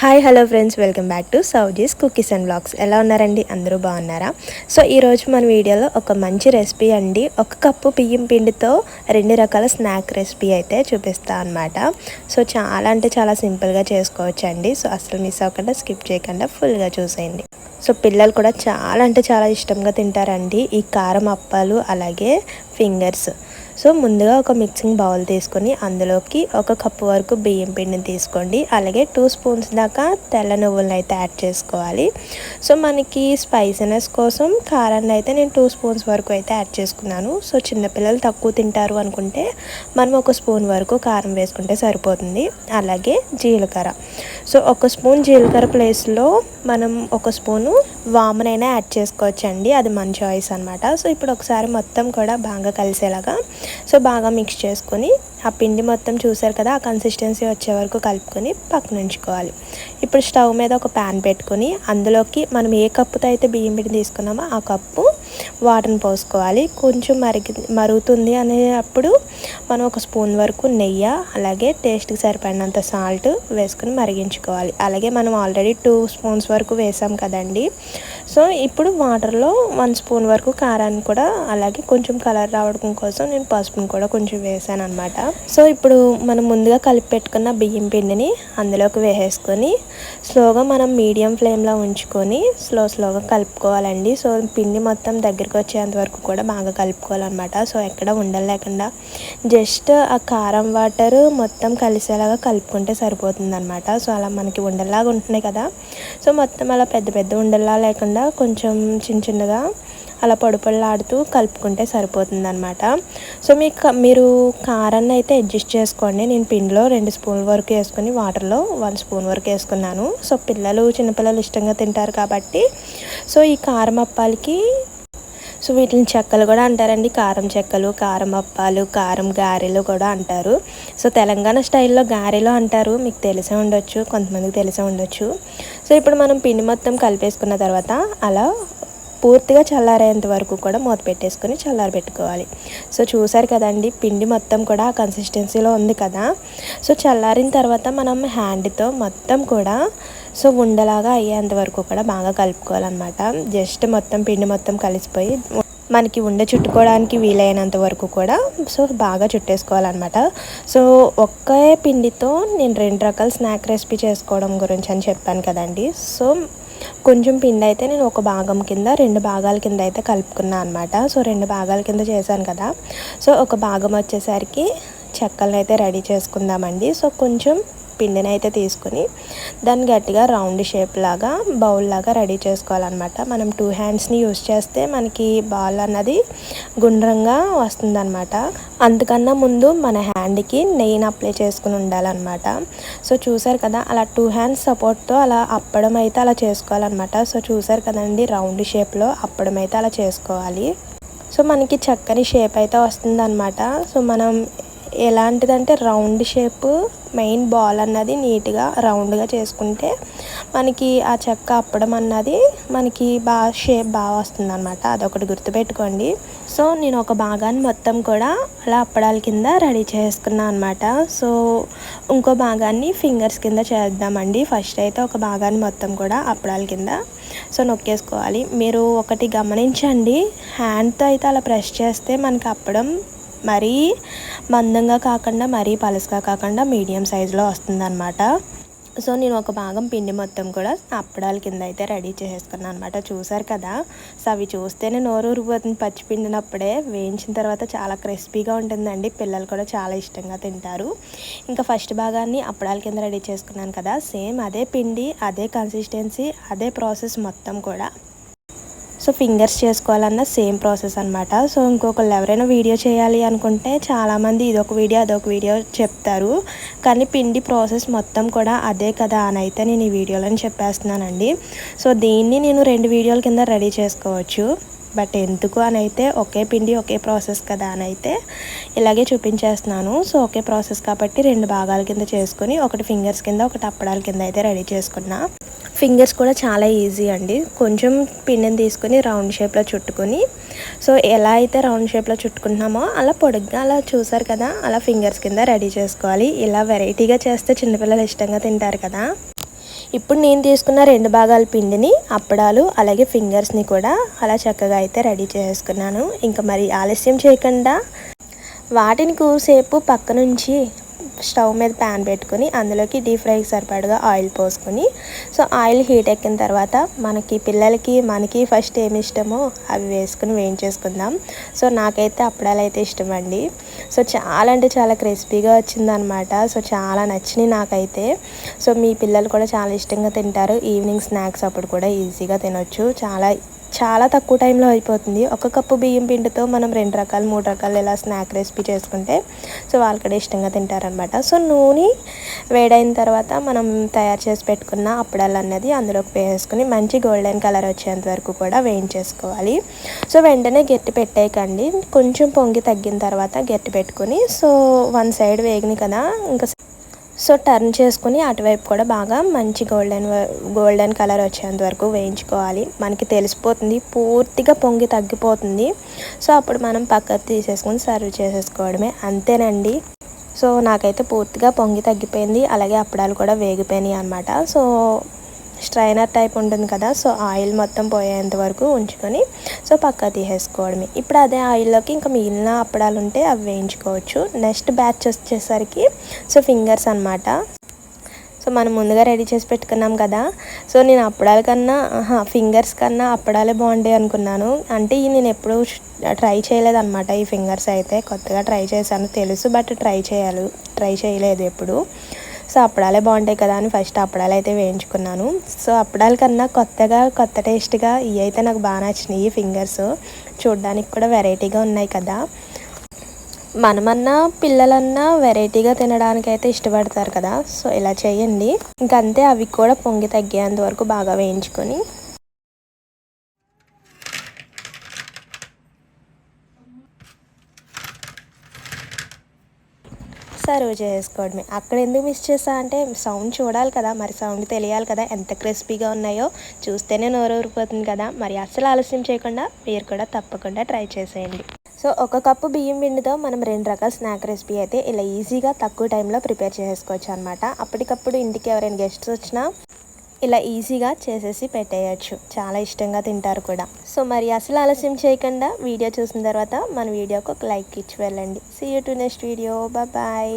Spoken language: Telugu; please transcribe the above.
Hi hello friends welcome back to Sowjis cookies and vlogs. ఎలా ఉన్నారండి? అందరూ బాగున్నారా? సో ఈరోజు మన వీడియోలో ఒక మంచి రెసిపీ అండి. ఒక కప్పు బియ్యం పిండితో రెండు రకాల స్నాక్ రెసిపీ అయితే చూపిస్తా అనమాట సో చాలా అంటే చాలా సింపుల్గా చేసుకోవచ్చు అండి సో అసలు మిస్ అవ్వకుండా స్కిప్ చేయకుండా ఫుల్గా చూసేయండి. సో పిల్లలు కూడా చాలా అంటే చాలా ఇష్టంగా తింటారండి. ఈ కారం అప్పాలు అలాగే ఫింగర్స్. సో ముందుగా ఒక మిక్సింగ్ బౌల్ తీసుకొని అందులోకి ఒక కప్పు వరకు బియ్యం పిండిని తీసుకోండి. అలాగే టూ స్పూన్స్ దాకా తెల్ల నువ్వులను అయితే యాడ్ చేసుకోవాలి. సో మనకి స్పైసీనెస్ కోసం కారాన్ని అయితే నేను టూ స్పూన్స్ వరకు అయితే యాడ్ చేసుకున్నాను. సో చిన్నపిల్లలు తక్కువ తింటారు అనుకుంటే మనం ఒక స్పూన్ వరకు కారం వేసుకుంటే సరిపోతుంది. అలాగే జీలకర్ర. సో ఒక స్పూన్ జీలకర్ర ప్లేస్లో మనం ఒక స్పూను వామనైనా యాడ్ చేసుకోవచ్చండి. అది మన చాయిస్ అనమాట సో ఇప్పుడు ఒకసారి మొత్తం కూడా బాగా కలిసేలాగా సో బాగా మిక్స్ చేసుకొని ఆ పిండి మొత్తం చూసారు కదా ఆ కన్సిస్టెన్సీ వచ్చే వరకు కలుపుకొని పక్కన ఉంచుకోవాలి. ఇప్పుడు స్టవ్ మీద ఒక ప్యాన్ పెట్టుకొని అందులోకి మనం ఏ కప్పుతో అయితే బియ్యం పిండి తీసుకున్నామో ఆ కప్పు వాటర్ని పోసుకోవాలి. కొంచెం మరిగి మరుగుతుంది అనేటప్పుడు మనం ఒక స్పూన్ వరకు నెయ్యి అలాగే టేస్ట్కి సరిపడినంత సాల్ట్ వేసుకుని మరిగించుకోవాలి. అలాగే మనం ఆల్రెడీ టూ స్పూన్స్ వరకు వేసాం కదండి. సో ఇప్పుడు వాటర్లో వన్ స్పూన్ వరకు కారాన్ని కూడా అలాగే కొంచెం కలర్ రావడం కోసం నేను పసుపుని కూడా కొంచెం వేసాను అనమాట సో ఇప్పుడు మనం ముందుగా కలిపి పెట్టుకున్న బియ్యం పిండిని అందులోకి వేసేసుకొని స్లోగా మనం మీడియం ఫ్లేమ్లో ఉంచుకొని స్లో స్లోగా కలుపుకోవాలండి. సో పిండి మొత్తం దగ్గరికి వచ్చేంత వరకు కూడా బాగా కలుపుకోవాలన్నమాట. సో ఎక్కడ ఉండలేకుండా జస్ట్ ఆ కారం వాటర్ మొత్తం కలిసేలాగా కలుపుకుంటే సరిపోతుంది అనమాట సో అలా మనకి ఉండలాగా ఉంటున్నాయి కదా. సో మొత్తం అలా పెద్ద పెద్ద ఉండలా లేకుండా కొంచెం చిన్న చిన్నగా అలా పొడిపొడలాడుతూ కలుపుకుంటే సరిపోతుంది అనమాట సో మీకు మీరు కారాన్ని అయితే అడ్జస్ట్ చేసుకోండి. నేను పిండిలో రెండు స్పూన్ల వరకు వేసుకొని వాటర్లో వన్ స్పూన్ వరకు వేసుకున్నాను. సో పిల్లలు చిన్నపిల్లలు ఇష్టంగా తింటారు కాబట్టి. సో ఈ కారం అప్పాలకి సో వీటిని చెక్కలు కూడా అంటారండి. కారం చెక్కలు కారం అప్పాలు కారం గారెలు కూడా అంటారు. సో తెలంగాణ స్టైల్లో గారెలు అంటారు. మీకు తెలిసే ఉండొచ్చు కొంతమందికి తెలిసే ఉండొచ్చు. సో ఇప్పుడు మనం పిండి మొత్తం కలిపేసుకున్న తర్వాత అలా పూర్తిగా చల్లారేంత వరకు కూడా మూత పెట్టేసుకొని చల్లారబెట్టుకోవాలి సో చూసారు కదండి పిండి మొత్తం కూడా ఆ కన్సిస్టెన్సీలో ఉంది కదా. సో చల్లారిన తర్వాత మనం హ్యాండ్తో మొత్తం కూడా సో ఉండలాగా అయ్యేంత వరకు కూడా బాగా కలుపుకోవాలన్నమాట. జస్ట్ మొత్తం పిండి మొత్తం కలిసిపోయి మనకి ఉండ చుట్టుకోవడానికి వీలైనంత వరకు కూడా సో బాగా చుట్టేసుకోవాలన్నమాట. సో ఒకే పిండితో నేను రెండు రకాల స్నాక్ రెసిపీ చేసుకోవడం గురించి అని చెప్పాను కదండి. సో కొంచెం పిండి అయితే నేను ఒక భాగం కింద రెండు భాగాల కింద అయితే కలుపుకున్నాను అనమాట సో రెండు భాగాల కింద చేశాను కదా. సో ఒక భాగం వచ్చేసరికి చెక్కలను అయితే రెడీ చేసుకుందామండి. సో కొంచెం పిండిని అయితే తీసుకుని దాన్ని గట్టిగా రౌండ్ షేప్ లాగా బౌల్ లాగా రెడీ చేసుకోవాలన్నమాట. మనం టూ హ్యాండ్స్ని యూస్ చేస్తే మనకి బాల్ అన్నది గుండ్రంగా వస్తుందన్నమాట. అందుకన్నా ముందు మన హ్యాండ్కి నెయ్యిని అప్లై చేసుకుని ఉండాలన్నమాట. సో చూసారు కదా అలా టూ హ్యాండ్స్ సపోర్ట్తో అలా అప్పడం అయితే అలా చేసుకోవాలన్నమాట. సో చూసారు కదండి రౌండ్ షేప్లో అప్పడం అయితే అలా చేసుకోవాలి. సో మనకి చక్కని షేప్ అయితే వస్తుందన్నమాట. సో మనం ఎలాంటిదంటే రౌండ్ షేప్ మెయిన్ బాల్ అన్నది నీట్గా రౌండ్గా చేసుకుంటే మనకి ఆ చెక్క అప్పడం అన్నది మనకి బాగా షేప్ బాగా వస్తుంది అనమాట అదొకటి గుర్తుపెట్టుకోండి. సో నేను ఒక భాగాన్ని మొత్తం కూడా అలా అప్పడాల కింద రెడీ చేసుకున్నాను అనమాట సో ఇంకో భాగాన్ని ఫింగర్స్ కింద చేద్దామండి. ఫస్ట్ అయితే ఒక భాగాన్ని మొత్తం కూడా అప్పడాల కింద. సో నొక్కేసుకోవాలి. మీరు ఒకటి గమనించండి. హ్యాండ్తో అయితే అలా ప్రెస్ చేస్తే మనకి అప్పడం మరీ మందంగా కాకుండా మరీ పలసగా కాకుండా మీడియం సైజులో వస్తుందన్నమాట. సో నేను ఒక భాగం పిండి మొత్తం కూడా అప్పడాల కింద అయితే రెడీ చేసేసుకున్నాను అనమాట చూసారు కదా? సో అవి చూస్తేనే నోరు ఊరిపోతుంది. పచ్చి పిండినప్పుడే వేయించిన తర్వాత చాలా క్రిస్పీగా ఉంటుందండి. పిల్లలు కూడా చాలా ఇష్టంగా తింటారు. ఇంకా ఫస్ట్ భాగాన్ని అప్పడాల కింద రెడీ చేసుకున్నాను కదా? సేమ్ అదే పిండి అదే కన్సిస్టెన్సీ అదే ప్రాసెస్ మొత్తం కూడా. సో ఫింగర్స్ చేసుకోవాలన్న సేమ్ ప్రాసెస్ అనమాట సో ఇంకొకళ్ళు ఎవరైనా వీడియో చేయాలి అనుకుంటే చాలామంది ఇదొక వీడియో అదొక వీడియో చెప్తారు. కానీ పిండి ప్రాసెస్ మొత్తం కూడా అదే కదా అని అయితే నేను ఈ వీడియోలో చెప్పేస్తున్నానండి. సో దీన్ని నేను రెండు వీడియోల కింద రెడీ చేసుకోవచ్చు. బట్ ఎందుకు అని అయితే ఒకే పిండి ఒకే ప్రాసెస్ కదా అని అయితే ఇలాగే చూపించేస్తున్నాను. సో ఒకే ప్రాసెస్ కాబట్టి రెండు భాగాల కింద చేసుకొని ఒకటి ఫింగర్స్ కింద ఒకటి అప్పడాల కింద అయితే రెడీ చేసుకున్నా. ఫింగర్స్ కూడా చాలా ఈజీ అండి. కొంచెం పిండిని తీసుకొని రౌండ్ షేప్లో చుట్టుకుని సో ఎలా అయితే రౌండ్ షేప్లో చుట్టుకుంటున్నామో అలా పొడుగ్గా అలా చూసారు కదా అలా ఫింగర్స్ కింద రెడీ చేసుకోవాలి. ఇలా వెరైటీగా చేస్తే చిన్నపిల్లలు ఇష్టంగా తింటారు కదా. ఇప్పుడు నేను తీసుకున్న రెండు భాగాల పిండిని అప్పడాలు అలాగే ఫింగర్స్ని కూడా అలా చక్కగా అయితే రెడీ చేసుకున్నాను. ఇంకా మరి ఆలస్యం చేయకుండా వాటిని కూసేపు పక్క నుంచి స్టవ్ మీద ప్యాన్ పెట్టుకుని అందులోకి డీప్ ఫ్రైకి సరిపడగా ఆయిల్ పోసుకొని సో ఆయిల్ హీట్ ఎక్కిన తర్వాత మనకి పిల్లలకి మనకి ఫస్ట్ ఏమి ఇష్టమో అవి వేసుకుని వేయించేసుకుందాం. సో నాకైతే అప్పడాలు అయితే ఇష్టం అండి సో చాలా అంటే చాలా క్రిస్పీగా వచ్చిందనమాట. సో చాలా నచ్చినాయి నాకైతే. సో మీ పిల్లలు కూడా చాలా ఇష్టంగా తింటారు. ఈవినింగ్ స్నాక్స్ అప్పుడు కూడా ఈజీగా తినొచ్చు. చాలా చాలా తక్కువ టైంలో అయిపోతుంది. ఒక కప్పు బియ్యం పిండితో మనం రెండు రకాలు మూడు రకాలు ఇలా స్నాక్ రెసిపీ చేసుకుంటే సో వాళ్ళు కూడా ఇష్టంగా తింటారనమాట సో నూనె వేడైన తర్వాత మనం తయారు చేసి పెట్టుకున్న అప్పడాలు అన్నది అందులోకి వేసుకుని మంచి గోల్డెన్ కలర్ వచ్చేంత వరకు కూడా వేయించేసుకోవాలి. సో వెంటనే గట్టి పెట్టేయకండి. కొంచెం పొంగి తగ్గిన తర్వాత గట్టి పెట్టుకుని సో వన్ సైడ్ వేగినాయి కదా ఇంకా సో టర్న్ చేసుకుని అటువైపు కూడా బాగా మంచి గోల్డెన్ గోల్డెన్ కలర్ వచ్చేంత వరకు వేయించుకోవాలి. మనకి తెలిసిపోతుంది పూర్తిగా పొంగి తగ్గిపోతుంది. సో అప్పుడు మనం పక్కకు తీసేసుకొని సర్వ్ చేసేసుకోవడమే. అంతేనండి. సో నాకైతే పూర్తిగా పొంగి తగ్గిపోయింది. అలాగే అప్పడాలు కూడా వేగిపోయినాయి అనమాట సో స్ట్రైనర్ టైప్ ఉంటుంది కదా సో ఆయిల్ మొత్తం పోయేంత వరకు ఉంచుకొని సో పక్కా తీసేసుకోవడమే. ఇప్పుడు అదే ఆయిల్లోకి ఇంకా మిగిలిన అప్పడాలు ఉంటే అవి వేయించుకోవచ్చు. నెక్స్ట్ బ్యాచ్ వచ్చేసరికి సో ఫింగర్స్ అనమాట సో మనం ముందుగా రెడీ చేసి పెట్టుకున్నాం కదా సో నేను అప్పడాల కన్నా ఫింగర్స్ కన్నా అప్పడాలే బాగుంటాయి అనుకున్నాను. అంటే నేను ఎప్పుడు ట్రై చేయలేదన్నమాట ఈ ఫింగర్స్ అయితే. కొత్తగా ట్రై చేశాను తెలుసు బట్ ట్రై చేయాలి ట్రై చేయలేదు ఎప్పుడు. సో అప్పడాలే బాగుంటాయి కదా అని ఫస్ట్ అప్పడాలు అయితే వేయించుకున్నాను. సో అప్పడాల కన్నా కొత్తగా కొత్త టేస్ట్గా ఇవి అయితే నాకు బాగా నచ్చినాయి ఫింగర్స్. చూడడానికి కూడా వెరైటీగా ఉన్నాయి కదా. మనమన్నా పిల్లలన్నా వెరైటీగా తినడానికి అయితే ఇష్టపడతారు కదా. సో ఇలా చేయండి. ఇంకంతే అవి కూడా పొంగి తగ్గేంత వరకు బాగా వేయించుకొని సర్వ్ చేసుకోవడమే. అక్కడ ఎందుకు మిస్ చేసా అంటే సౌండ్ చూడాలి కదా మరి సౌండ్ తెలియాలి కదా ఎంత క్రిస్పీగా ఉన్నాయో చూస్తేనే నోరు ఊరిపోతుంది కదా. మరి అస్సలు ఆలస్యం చేయకుండా మీరు కూడా తప్పకుండా ట్రై చేసేయండి. సో ఒక కప్పు బియ్యం పిండితో మనం రెండు రకాల స్నాక్ రెసిపీ అయితే ఇలా ఈజీగా తక్కువ టైంలో ప్రిపేర్ చేసుకోవచ్చు అనమాట అప్పటికప్పుడు ఇంటికి ఎవరైనా గెస్ట్స్ వచ్చినా ఇలా ఈజీగా చేసేసి పెట్టేయచ్చు. చాలా ఇష్టంగా తింటారు కూడా. సో మరి అసలు ఆలస్యం చేయకుండా వీడియో చూసిన తర్వాత మన వీడియోకి ఒక లైక్ ఇచ్చి వెళ్ళండి. See you to next video bye